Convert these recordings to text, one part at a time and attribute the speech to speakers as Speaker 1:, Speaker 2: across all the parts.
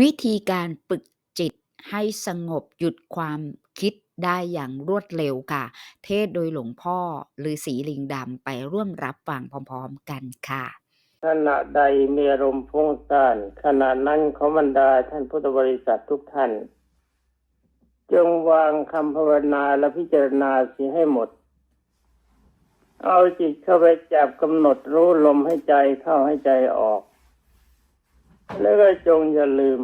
Speaker 1: วิธีการฝึกจิตให้สงบหยุดความคิดได้อย่างรวดเร็วค่ะ เทศโดยหลวงพ่อฤาษีลิงดำไปร่วมรับฟังพร้อมๆกันค่ะ
Speaker 2: ขณะใดมีอารมณ์ฟุ้งซ่านขณะนั้นขอบรรดาท่านพุทธบริษัททุกท่าน จงวางคำภาวนาและพิจารณาเสียให้หมด เอาจิตเข้าไปจับกำหนดรู้ลมให้ใจเข้าให้ใจออก แล้วก็จงอย่าลืม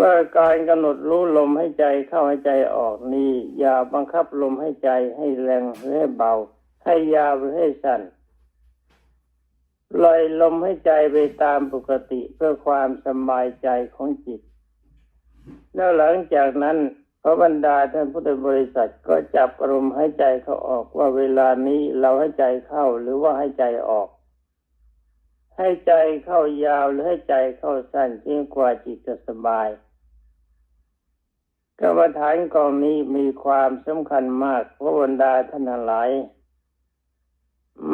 Speaker 2: ว่าการกำหนดรู้ลมให้ใจเข้าให้ใจออกนี้อย่าบังคับลมให้ใจให้แรงหรือให้เบา ให้ยาวหรือให้สั้นปล่อยลมให้ใจไปตามปกติเพื่อความสบายใจของจิต แล้วหลังจากนั้นพระบรรดาท่านพุทธบริษัทก็จับอารมณ์ให้ใจเขาออกว่าเวลานี้เราให้ใจเข้าหรือว่าให้ใจออก ให้ใจเข้ายาวหรือให้ใจเข้าสั้นยิ่งกว่าจิตจะสบายกรรมฐานกองนี้มีความสำคัญมากเพราะบรรดาท่านหลาย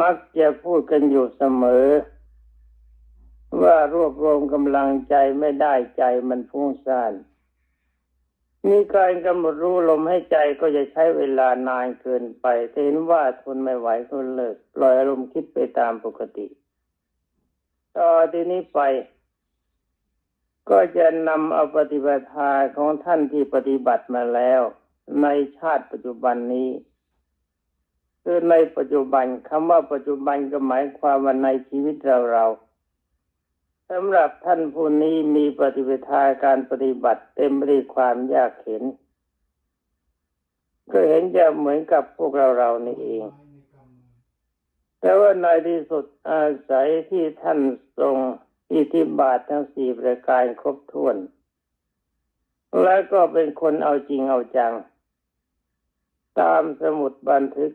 Speaker 2: มักจะพูดกันอยู่เสมอ ว่ารวบรวมกำลังใจไม่ได้ใจมันฟุ้งซ่านมีการกำหนดรู้ลมให้ใจก็จะใช้เวลานานเกินไปเห็นว่าทนไม่ไหวก็เลิกปล่อยอารมณ์คิดไปตามปกติ ต่อที่นี้ไป ก็จะนำเอาปฏิบัติของท่านที่ปฏิบัติมาแล้ว ในชาติปัจจุบันนี้คือในปัจจุบันคำว่าปัจจุบันก็หมายความว่าในชีวิตเราเราสำหรับท่านผู้นี้มีปฏิปทาการปฏิบัติเต็มไปด้วยความยากเข็นก็เห็นจะเหมือนกับพวกเราเรานี่เอง แต่ว่าในที่สุดอาศัยที่ท่านทรงอิทธิบาททั้งสี่ประการครบถ้วน แล้วก็เป็นคนเอาจริงเอาจัง ตามสมุดบันทึก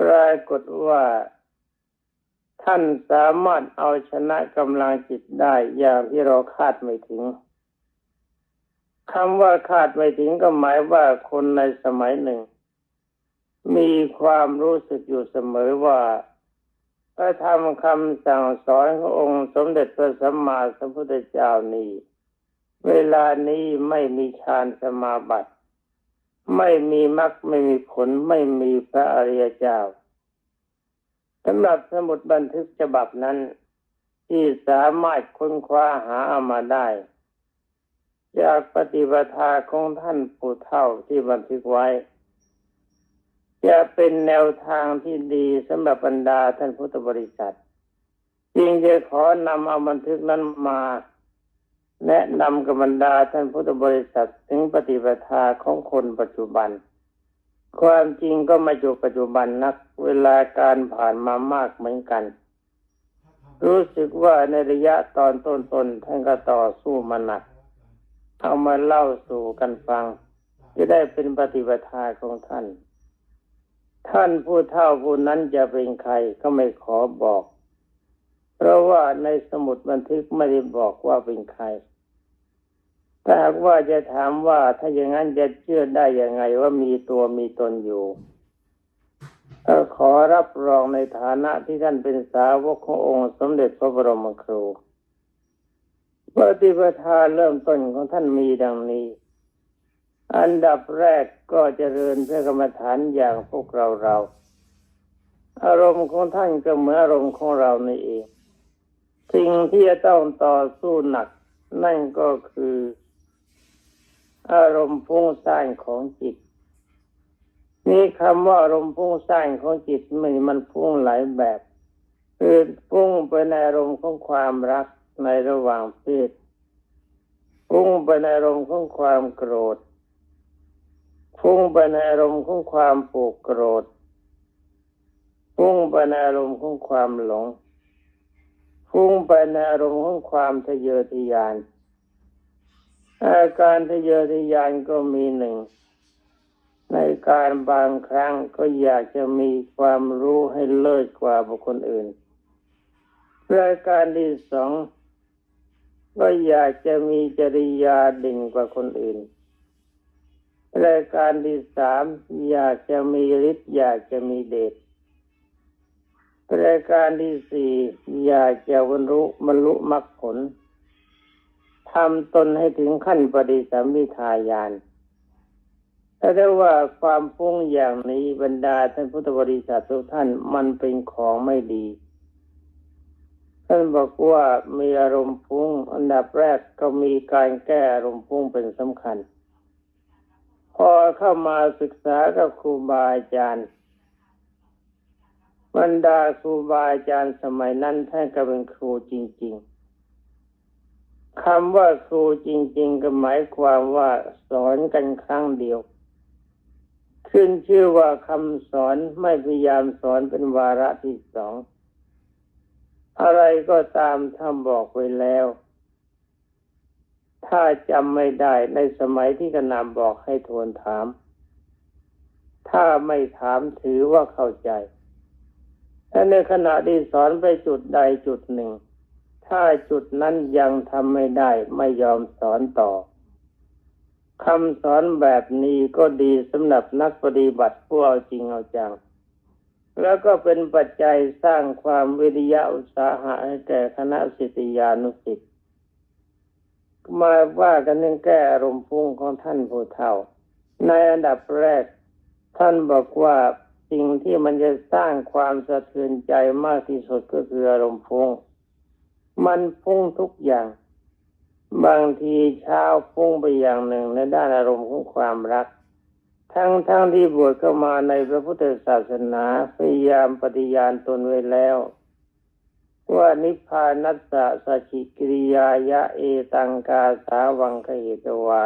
Speaker 2: ปรากฏว่าท่านสามารถเอาชนะกำลังจิตได้อย่างที่เราคาดไม่ถึงคำว่าคาดไม่ถึงก็หมายว่าคนในสมัยหนึ่ง มีความรู้สึกอยู่เสมอว่าพระธรรมคำสั่งสอนขององค์สมเด็จพระสัมมาสัมพุทธเจ้านี้ เวลานี้ไม่มีฌานสมาบัติ ไม่มีมรรคไม่มีผลไม่มีพระอริยเจ้าสำหรับสมุดบันทึกฉบับนั้น ที่สามารถค้นคว้าหาเอามาได้ จากปฏิปทาของท่านผู้เฒ่าที่บันทึกไว้ จะเป็นแนวทางที่ดีสำหรับบรรดาท่านพุทธบริษัทจึงจะขอนำเอาบันทึกนั้นมา แนะนำกับบรรดาท่านพุทธบริษัทถึงปฏิปทาของคนปัจจุบัน ความจริงก็มาอยู่ปัจจุบันนักเวลาการผ่านมามากเหมือนกัน รู้สึกว่าในระยะตอนต้นๆท่านก็ต่อสู้มาหนัก เอามาเล่าสู่กันฟัง จะได้เป็นปฏิปทาของท่าน ท่านผู้เฒ่าผู้นั้นจะเป็นใครก็ไม่ขอบอก เพราะว่าในสมุดบันทึกไม่ได้บอกว่าเป็นใครถ้าหากว่าจะถามว่าถ้าอย่างนั้นจะเชื่อได้ยังไงว่ามีตัวมีตนอยู่ก็ขอรับรองในฐานะที่ท่านเป็นสาวกขององค์สมเด็จพระบรมครูปฏิปทาเริ่มต้นของท่านมีดังนี้ อันดับแรก ก็เจริญเพื่อกรรมฐานอย่างพวกเราเรา อารมณ์ของท่านก็เหมือนอารมณ์ของเรานี่เอง สิ่งที่จะต้องต่อสู้หนัก นั่นก็คือ อารมณ์ฟุ้งซ่านของจิต นี่คำว่าอารมณ์ฟุ้งซ่านของจิตมันมันฟุ้งหลายแบบคือฟุ้งไปในอารมณ์ของความรักในระหว่างเพศฟุ้งไปในอารมณ์ของความโกรธ ฟุ้งไปในอารมณ์ของความโกโกรธฟุ้งไปในอารมณ์ของความหลงฟุ้งไปในอารมณ์ของความทะเยอทะยานอาการทะเยอทะยานก็มีหนึ่ง ในการบางครั้งก็อยากจะมีความรู้ให้เลิศกว่าบุคคลอื่นรายการที่สองก็อยากจะมีจริยาดิ่งกว่าคนอื่น รายการที่สามอยากจะมีฤทธิ์อยากจะมีเดชรายการที่สี่อยากจะบรรลุบรรลุมรรคผลทำตนให้ถึงขั้นปฏิสัมมิทายานถ้าได้ว่าความฟุ้งอย่างนี้บรรดาท่านพุทธบริษัททุกท่านมันเป็นของไม่ดี ท่านบอกว่ามีอารมณ์ฟุ้งอันดับแรกก็มีการแก้อารมณ์ฟุ้งเป็นสำคัญ พอเข้ามาศึกษากับครูบาอาจารย์บรรดาครูบาอาจารย์สมัยนั้นท่านก็เป็นครูจริง ๆคำว่าครูจริง ๆ ก็หมายความว่าสอนกันครั้งเดียว ขึ้นชื่อว่าคำสอนไม่พยายามสอนเป็นวาระที่สอง อะไรก็ตามท่านบอกไว้แล้ว ถ้าจำไม่ได้ในสมัยที่กระนำบอกให้ทวนถาม ถ้าไม่ถามถือว่าเข้าใจถ้าในขณะที่สอนไปจุดใดจุดหนึ่ง ถ้าจุดนั้นยังทำไม่ได้ไม่ยอมสอนต่อคำสอนแบบนี้ก็ดีสำหรับนักปฏิบัติผู้เอาจริงเอาจัง แล้วก็เป็นปัจจัยสร้างความวิริยะอุตสาหะให้แก่คณะสิทธิยานุสิทธิ มาว่ากันเรื่องแก้อารมณ์ฟุ้งของท่านผู้เฒ่า ในอันดับแรก ท่านบอกว่าสิ่งที่มันจะสร้างความสะเทือนใจมากที่สุดก็คืออารมณ์ฟุ้งมันฟุ้งทุกอย่าง บางทีเช้าฟุ้งไปอย่างหนึ่งในด้านอารมณ์ของความรัก ทั้งทั้งที่บวชเข้ามาในพระพุทธศาสนาพยายามปฏิญาณตนไว้แล้ว ว่านิพพานัสสะสัจจิกิริยายะเอตังกาสาวังคเหตวา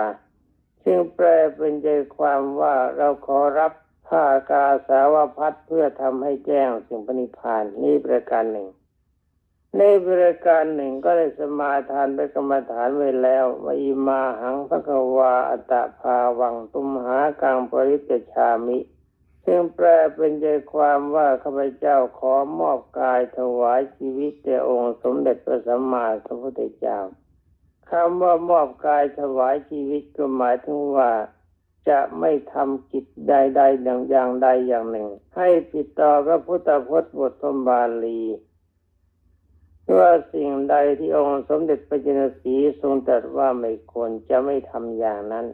Speaker 2: ซึ่งแปลเป็นใจความว่าเราขอรับผ้ากาสาวพัดเพื่อทำให้แจ้งสิ่งปณิพานนี่ประการหนึ่ง ในประการหนึ่งก็ได้สมาทานไปกรรมฐานไว้แล้ววิมาหังพระกวาอัตตภาวังตุมหากังปริจชามิ ซึ่งแปลเป็นใจความว่าข้าพเจ้าขอมอบกายถวายชีวิตแด่องค์สมเด็จพระสัมมาสัมพุทธเจ้าคำว่ามอบกายถวายชีวิตก็หมายถึงว่าจะไม่ทำกิจใดๆอย่างอย่างใดอย่างหนึ่ง ให้ติดต่อพระพุทธพจน์บทสมบาลีว่าสิ่งใดที่องค์สมเด็จพระจินสีทรงตรัสว่าไม่ควรจะไม่ทำอย่างนั้น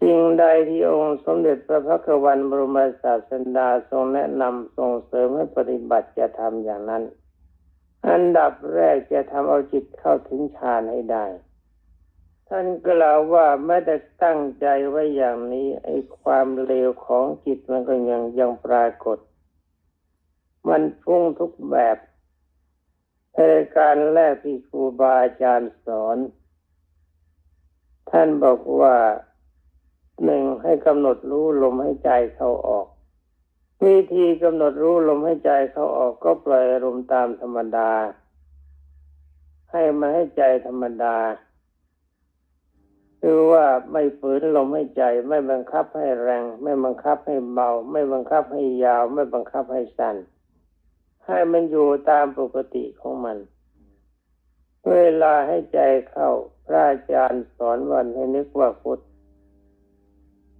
Speaker 2: สิ่งใดที่องค์สมเด็จพระพักวันบรมศาสดาทรงแนะนำทรงเสริมให้ปฏิบัติจะทำอย่างนั้น อันดับแรกจะทำเอาจิตเข้าถึงฌานให้ได้ ท่านกล่าวว่าแม้แต่ตั้งใจไว้อย่างนี้ไอ้ความเลวของจิตมันก็ยังยังปรากฏ มันฟุ้งทุกแบบในการแรกที่ครูบาอาจารย์สอน ท่านบอกว่า หนึ่งให้กำหนดรู้ลมให้ใจเข้าออก วิธีกำหนดรู้ลมให้ใจเข้าออกก็ปล่อยอารมตามธรรมดา ให้มันให้ใจธรรมดาคือว่าไม่ฝืนลมให้ใจ ไม่บังคับให้แรง ไม่บังคับให้เบา ไม่บังคับให้ยาว ไม่บังคับให้สั้นให้มันอยู่ตามปกติของมัน เวลาให้ใจเข้า พระอาจารย์สอนวันให้นึกว่าพุท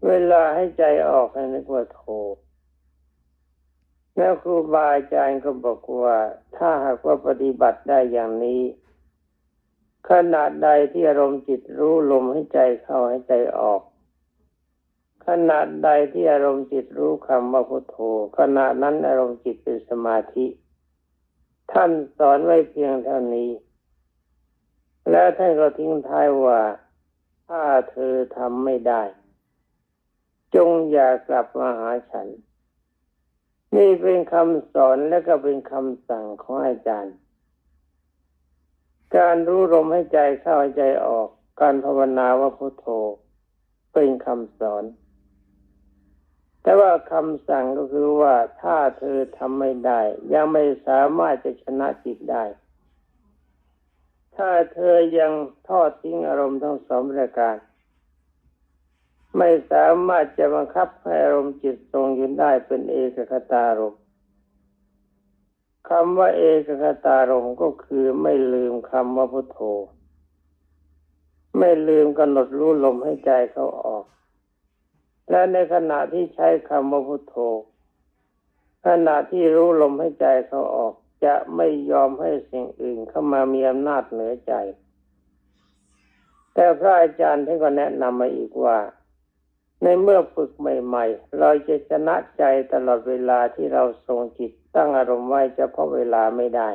Speaker 2: เวลาให้ใจออกให้นึกว่าโท แล้วครูบาอาจารย์ก็บอกว่า ถ้าหากว่าปฏิบัติได้อย่างนี้ ขนาดใดที่อารมณ์จิตรู้ลมให้ใจเข้าให้ใจออก ขนาดใดที่อารมณ์จิตรู้คำว่าพุทโธขณะนั้นอารมณ์จิตเป็นสมาธิ ท่านสอนไว้เพียงเท่านี้ แล้วท่านก็ทิ้งท้ายว่า ถ้าเธอทำไม่ได้ จงอย่ากลับมาหาฉัน นี่เป็นคำสอนและก็เป็นคำสั่งของอาจารย์ การรู้ลมให้ใจเข้าใจออก การภาวนาว่าพุทโธเป็นคำสอน แต่ว่าคำสั่งก็คือว่าถ้าเธอทำไม่ได้ ยังไม่สามารถจะชนะจิตได้ ถ้าเธอยังทอดทิ้งอารมณ์ทั้งสองประการ ไม่สามารถจะบังคับให้อารมณ์จิตทรงอยู่ได้เป็นเอกคตารมณ์คำว่าเอกคตารมณ์ก็คือไม่ลืมคำว่าพุทโธ ไม่ลืมกำหนดรู้ลมให้ใจเขาออก และในขณะที่ใช้คำว่าพุทโธ ขณะที่รู้ลมให้ใจเขาออก จะไม่ยอมให้สิ่งอื่นเข้ามามีอำนาจเหนือใจ แต่พระอาจารย์ท่านก็แนะนำมาอีกว่า ในเมื่อฝึกใหม่ ๆ เราจะชนะใจตลอดเวลาที่เราทรงจิตตั้งอารมณ์ไว้เฉพาะเวลาไม่ได้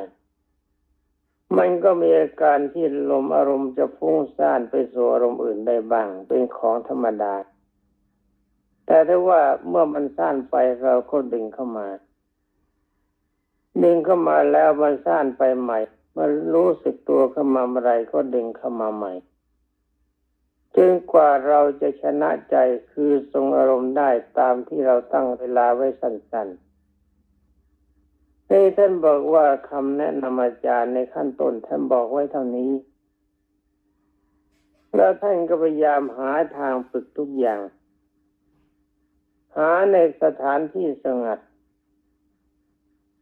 Speaker 2: มันก็มีอาการที่ลมอารมณ์จะฟุ้งซ่านไปสู่อารมณ์อื่นได้บ้าง เป็นของธรรมดา แต่ถ้าว่าเมื่อมันซ่านไปเราก็ดึงเข้ามาดึงเข้ามาแล้วมันซ่านไปใหม่ มันรู้สึกตัวเข้ามาเมื่อไรก็ดึงเข้ามาใหม่ จนกว่าเราจะชนะใจคือทรงอารมณ์ได้ตามที่เราตั้งเวลาไว้สั้นๆที่ท่านบอกว่าคำแนะนำอาจารย์ในขั้นต้นท่านบอกไว้เท่านี้ แล้วท่านก็พยายามหาทางฝึกทุกอย่าง หาในสถานที่สงัด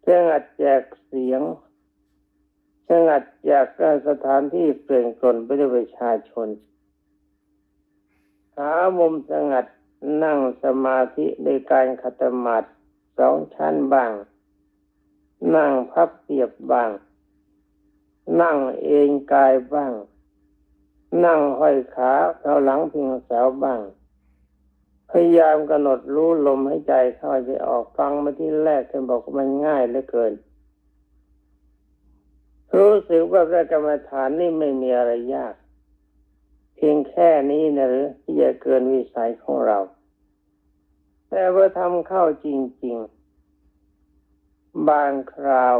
Speaker 2: สงัดจากเสียงสงัดจากสถานที่เปลี่ยนกลนไปด้วยประชาชน หามุมสงัดนั่งสมาธิในการขัตมาดสองชั้นบ้าง นั่งพับเปียบบ้าง นั่งเองกายบ้าง นั่งห้อยขาเอาหลังพิงเสาบ้าง พยายามกำหนดรู้ลมให้ใจเข้าใจออกฟังมาที่แรกท่านบอกว่ามันง่ายเหลือเกิน รู้สึกว่าพระกรรมฐานนี่ไม่มีอะไรยาก พียงแค่นี้นะหรือที่จะเกินวิสัยของเรา แต่ว่าทำเข้าจริง ๆ บางคราว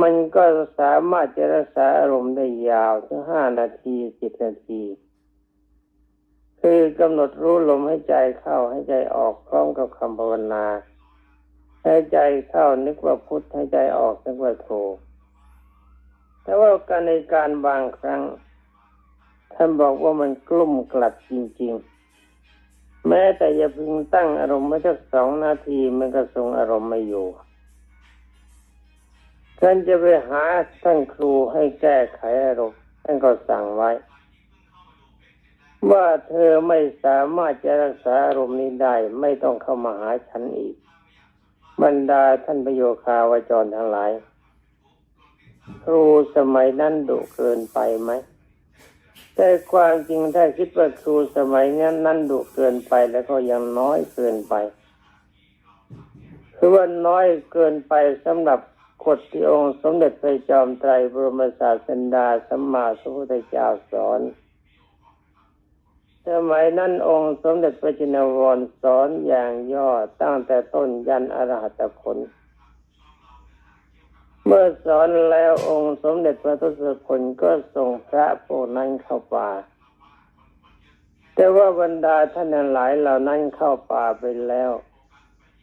Speaker 2: มันก็สามารถจะรักษาอารมณ์ได้ยาวถึงห้านาทีสิบนาที คือกำหนดรู้ลมให้ใจเข้าให้ใจออกพร้อมกับคำภาวนาให้ใจเข้านึกว่าพุทธให้ใจออกนึกว่าโทแต่ว่าการในการบางครั้ง ท่านบอกว่ามันกลุ่มกลัดจริง ๆ แม้แต่อย่าพึงตั้งอารมณ์ไว้สักสองนาทีมันก็ทรงอารมณ์ไม่อยู่ท่านจะไปหาท่านครูให้แก้ไขอารมณ์ท่านก็สั่งไว้ ว่าเธอไม่สามารถจะรักษาอารมณ์นี้ได้ไม่ต้องเข้ามาหาฉันอีก บรรดาท่านประโยคาวจรทั้งหลาย ครูสมัยนั้นดุเกินไปไหม แต่ความจริงถ้าคิดว่าครูสมัยนั้นนั้นดุเกินไปแล้วก็ยังน้อยเกินไปคือว่าน้อยเกินไปสำหรับกฎที่องค์สมเด็จพระจอมไตรบรมศาสดาสัมมาสัมพุทธเจ้าสอนสมัยนั้นองค์สมเด็จพระจินวรสอนอย่างย่อตั้งแต่ต้นยันอรหัตผล เมื่อสอนแล้วองค์สมเด็จพระทศพลก็ส่งพระพนั้นเข้าป่า แต่ว่าบรรดาท่านทั้งหลายเหล่านั้นเข้าป่าไปแล้ว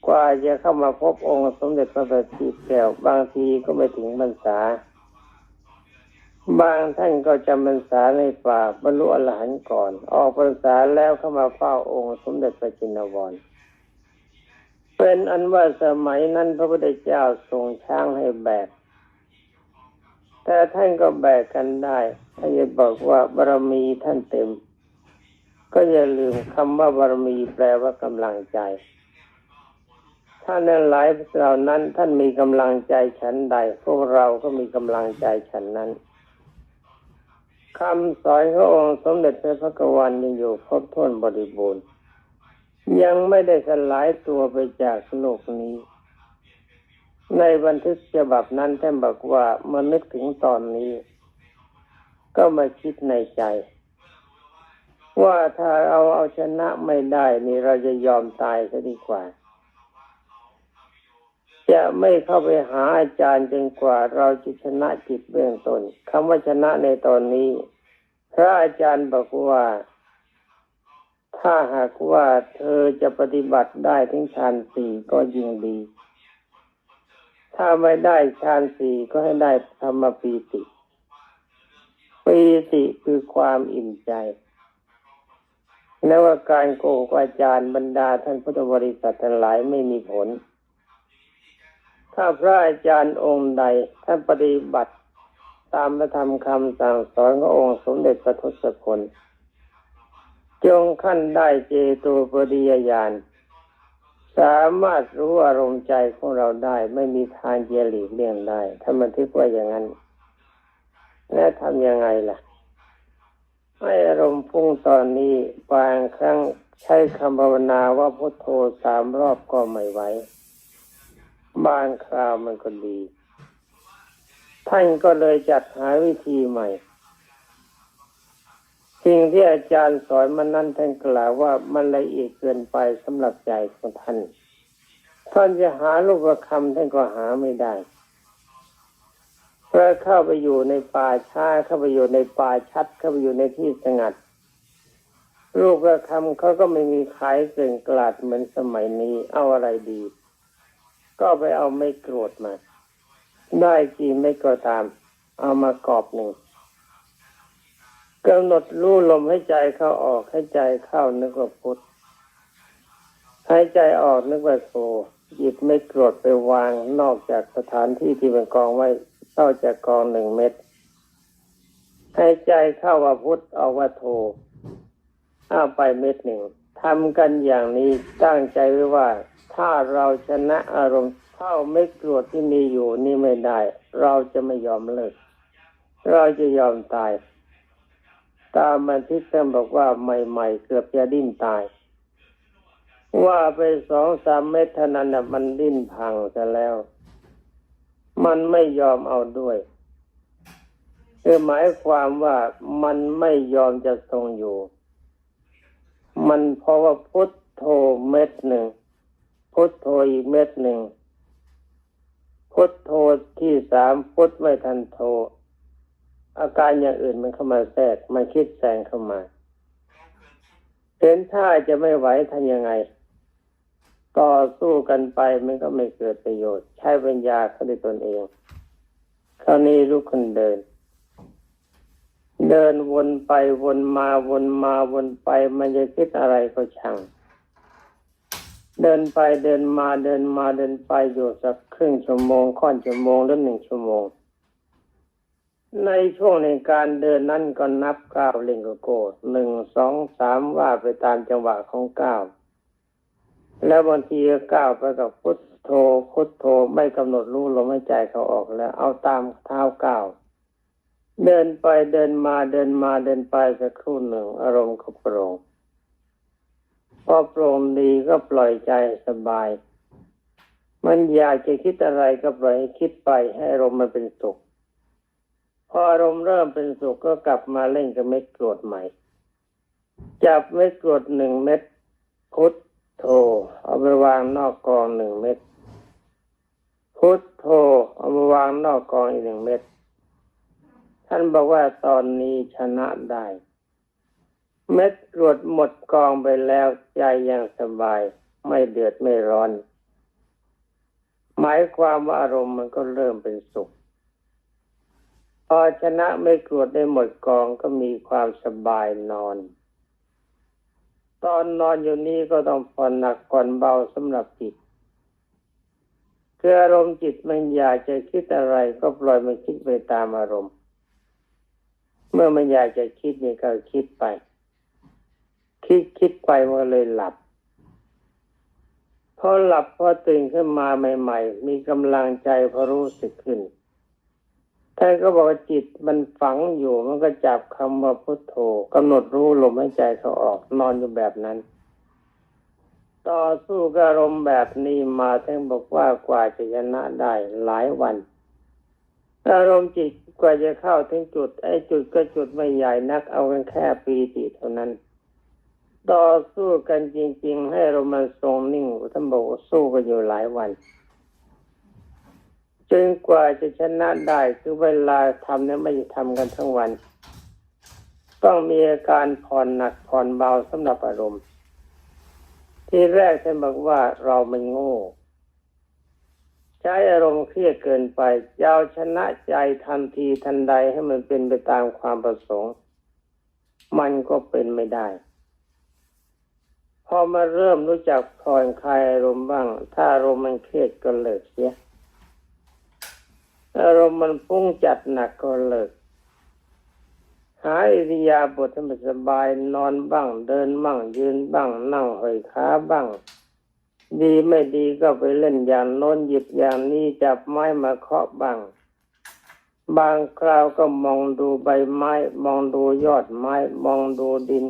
Speaker 2: กว่าจะเข้ามาพบองค์สมเด็จพระบัณฑิตแก้วบางทีก็ไม่ถึงพรรษา บางท่านก็จำพรรษาในป่าบรรลุอรหันต์ก่อน ออกพรรษาแล้วเข้ามาเฝ้าองค์สมเด็จพระจินวรเป็นอันว่าสมัยนั้นพระพุทธเจ้าทรงช้างให้แบก แต่ท่านก็แบกกันได้ถ้าจะบอกว่าบารมีท่านเต็ม ก็อย่าลืมคำว่าบารมีแปลว่ากำลังใจท่านนั้นหลายเหล่านั้นท่านมีกำลังใจฉันใด พวกเราก็มีกำลังใจฉันนั้นคำสอนขององค์สมเด็จพระพักวันยังอยู่ครบถ้วนบริบูรณ์ ยังไม่ได้สลายตัวไปจากโลกนี้ ในบันทึกฉบับนั้นท่านบอกว่ามื่อนึกถึงตอนนี้ ก็มาคิดในใจ ว่าถ้าเอาเอาชนะไม่ได้นี่เราจะยอมตายซะดีกว่า จะไม่เข้าไปหาอาจารย์จนกว่า เราจะชนะจิตเบื้องต้นคำว่าชนะในตอนนี้ พระอาจารย์บอกว่า ถ้าหากว่าเธอจะปฏิบัติได้ถึงฌานสี่ก็ยิ่งดี ถ้าไม่ได้ฌานสี่ก็ให้ได้ธรรมปีติปีติคือความอิ่มใจ และว่าการโกหกอาจารย์บรรดาท่านพุทธบริษัททั้งหลายไม่มีผล ถ้าพระอาจารย์องค์ใดท่านปฏิบัติตามพระธรรมคำสั่งสอนขององค์สมเด็จพระทศพลจงขั้นได้เจโตปริยญาณ สามารถรู้อารมณ์ใจของเราได้ ไม่มีทางเจหลีกเลี่ยงได้ถ้ามันทึกว่าอย่างนั้นแล้วทำยังไงล่ะให้อารมณ์พุ่งตอนนี้บางครั้งใช้คำภาวนาว่าพุทโธสามรอบก็ไม่ไหวบางคราวมันก็ดี ท่านก็เลยจัดหาวิธีใหม่ สิ่งที่อาจารย์สอนมันนั้นท่านกล่าวว่ามันละเอียดเกินไปสำหรับใจของท่านท่านจะหาลูกประคำท่านก็หาไม่ได้เพราะเข้าไปอยู่ในป่าช้าเข้าไปอยู่ในป่าชัด เข้าไปอยู่ในที่สงัดลูกประคำเขาก็ไม่มีขายเกลื่อนกลาดเหมือนสมัยนี้เอาอะไรดี ก็ไปเอาไม่โกรธมา ได้กี่ไม่ก็ตาม เอามากรอบหนึ่ง กำหนดรู้ลมให้ใจเข้าออกให้ใจเข้านึกว่าพุทธให้ใจออกนึกว่าโทหยิบไม่กรธไปวางนอกจากสถานที่ที่เป็นกองไว้นอกจากกองหนึ่งเม็ดให้ใจเข้าว่าพุทธออกว่าโทเอาไปเม็ดหนึ่งทำกันอย่างนี้ตั้งใจไว้ว่า ถ้าเราชนะอารมณ์เท่าไม่กรธที่มีอยู่นี่ไม่ได้ เราจะไม่ยอมเลิก เราจะยอมตาย ตามบันทึกท่านบอกว่าใหม่ ๆ เกือบจะดิ้นตาย ว่าไปสองสามเม็ดเท่านั้นน่ะมันดิ้นพังซะแล้ว มันไม่ยอมเอาด้วยคือหมายความว่ามันไม่ยอมจะทรงอยู่ มันเพราะว่าพุทโธเม็ดหนึ่ง พุทโธอีกเม็ดหนึ่ง พุทโธที่สามพุทไม่ทันโธ อาการอย่างอื่นมันเข้ามาแทรกมันคิดแซงเข้ามาเห็นท่าจะไม่ไหวทำยังไง ต่อสู้กันไปมันก็ไม่เกิดประโยชน์ ใช้ปัญญาเขาด้วยตนเองคราวนี้ลุกขึ้นเดิน เดินวนไปวนมาวนมาวนไป มันจะคิดอะไรก็ช่างเดินไปเดินมาเดินมาเดินไปอยู่สักครึ่งชั่วโมงค่อนชั่วโมงหรือหนึ่งชั่วโมง ในช่วงในการเดินนั้นก็นับก้าวเล่งกโก้หนึ่งสองสามว่าไปตามจังหวะของก้าวแล้วบางทีก็ก้าวไปกับพุทโธพุทโธไม่กำหนดรู้ลมหายใจเขาออกแล้ว เอาตามเท้าก้าวเดินไปเดินมาเดินมาเดินไปสักครู่หนึ่ง อารมณ์ก็โปร่งพอโปร่งดีก็ปล่อยใจสบาย มันอยากจะคิดอะไรก็ปล่อยให้คิดไปให้อารมณ์มันเป็นสุข พออารมณ์เริ่มเป็นสุขก็กลับมาเล่นกับเม็ดกรดใหม่ จับเม็ดกรดหนึ่งเม็ดพุทโธเอาไปวางนอกกองหนึ่งเม็ดพุทโธเอามาวางนอกกองอีกหนึ่งเม็ดท่านบอกว่าตอนนี้ชนะได้ เม็ดกรวดหมดกองไปแล้วใจยังสบาย ไม่เดือดไม่ร้อน หมายความว่าอารมณ์มันก็เริ่มเป็นสุข พอชนะไม่กรวดได้หมดกองก็มีความสบายนอน ตอนนอนอยู่นี้ก็ต้องผ่อนหนักก่อนเบาสำหรับจิตคืออารมณ์จิตมันอยากจะคิดอะไรก็ปล่อยมันคิดไปตามอารมณ์ เมื่อมันอยากจะคิดนี่ก็คิดไป คิดคิดไปมันเลยหลับพอหลับพอตื่นขึ้นมาใหม่ ๆ มีกำลังใจพอรู้สึกขึ้น ท่านก็บอกว่าจิตมันฝังอยู่มันก็จับคำว่าพุทโธกำหนดรู้ลมหายใจเขาออกนอนอยู่แบบนั้น ต่อสู้กับอารมณ์แบบนี้มาท่านบอกว่ากว่าจะชนะได้หลายวันอารมณ์จิตกว่าจะเข้าถึงจุด ไอ้จุดก็จุดไม่ใหญ่นักเอากันแค่ปีติเท่านั้น ต่อสู้กันจริง ๆ ให้เรมันทรงนิ่งท่านบอกสู้กันอยู่หลายวัน จนกว่าจะชนะได้คือเวลาทำเนี่ยไม่ได้ทำกันทั้งวัน ต้องมีอาการผ่อนหนักผ่อนเบาสำหรับอารมณ์ ที่แรกท่านบอกว่าเรามันโง่ ใช้อารมณ์เครียดเกินไปยาวชนะใจทันทีทันใดให้มันเป็นไปตามความประสงค์ มันก็เป็นไม่ได้ พอมาเริ่มรู้จักผ่อนคลายอารมณ์บ้าง ถ้าอารมณ์มันเครียดก็เลิกเสีย อารมณ์มันพุ่งจัดหนักก็เลิก หาอิริยาบถให้มันสบายนอนบ้าง เดินบ้าง ยืนบ้าง นั่งห้อยขาบ้าง ดีไม่ดีก็ไปเล่นอย่างโน้นหยิบอย่างนี้จับไม้มาเคาะบ้าง บางคราวก็มองดูใบไม้ มองดูยอดไม้ มองดูดิน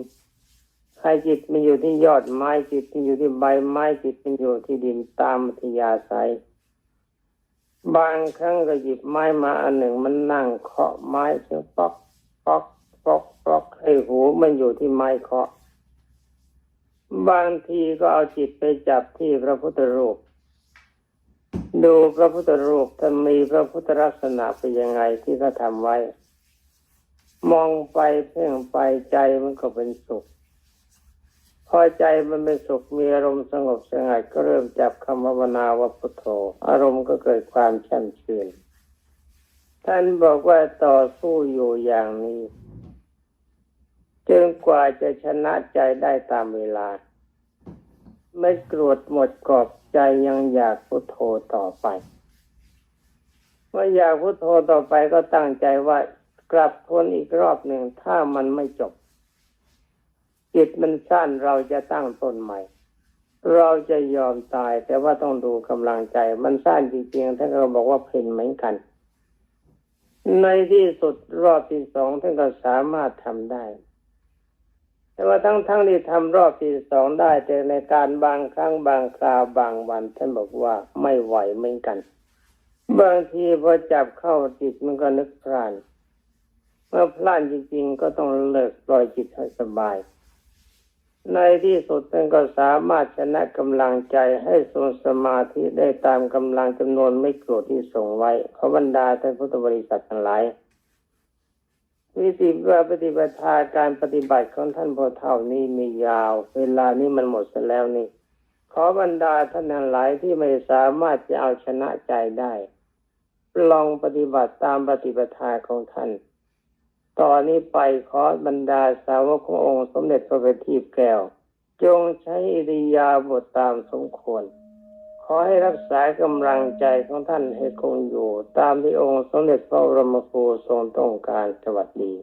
Speaker 2: ใครจิตมันอยู่ที่ยอดไม้จิตมันอยู่ที่ใบไม้จิตมันอยู่ที่ดินตามอัธยาศัย บางครั้งก็หยิบไม้มาอันหนึ่งมันนั่งเคาะไม้เสียงป๊อกป๊อกป๊อกป๊อกไอ้หูมันอยู่ที่ไม้เคาะ บางทีก็เอาจิตไปจับที่พระพุทธรูป ดูพระพุทธรูปท่านมีพระพุทธลักษณะเป็นยังไงที่เขาทำไว้ มองไปเพ่งไปใจมันก็เป็นสุข พอใจมันเป็นสุขมีอารมณ์สงบสงัดก็เริ่มจับคำภาวนาว่าพุทโธ อารมณ์ก็เกิดความแช่มชื่นท่านบอกว่าต่อสู้อยู่อย่างนี้จนกว่าจะชนะใจได้ตามเวลา ไม่กรธหมดกรอบใจยังอยากพุทโธต่อไปเมื่ออยากพุทโธต่อไปก็ตั้งใจว่ากลับทนอีกรอบหนึ่งถ้ามันไม่จบ จิตมันสั้นเราจะตั้งต้นใหม่ เราจะยอมตาย แต่ว่าต้องดูกำลังใจ มันสั้นจริงๆท่านก็บอกว่าเพลินเหมือนกัน ในที่สุดรอบที่สองท่านก็สามารถทำได้ แต่ว่าทั้งทั้งที่ทำรอบที่สองได้ แต่ในการบางครั้งบางคราวบางวัน ท่านบอกว่าไม่ไหวเหมือนกัน บางทีพอจับเข้าจิตมันก็นึกพลานเมื่อพลานจริงๆ ก็ต้องเลิกปล่อยจิตให้สบาย ในที่สุดท่านก็สามารถชนะกำลังใจให้ทรงสมาธิได้ตามกำลังจำนวนไม่โกรธที่ส่งไว้ขอบรรดาท่านพุทธบริษัททั้งหลายวิธีว่าปฏิบัติการปฏิบัติของท่านพอเท่านี้มียาว เวลานี้มันหมดสแล้วนี่ ขอบรรดาท่านทั้งหลายที่ไม่สามารถจะเอาชนะใจได้ ลองปฏิบัติตามปฏิบัติของท่าน ตอนนี้ไปขอบรรดาสาวกขององค์สมเด็จพระบัณฑิตแก้ว จงใช้อิริยาบถตามสมควร ขอให้รักษากำลังใจของท่านให้คงอยู่ ตามที่องค์สมเด็จพระบรมครูทรงต้องการสวัสดี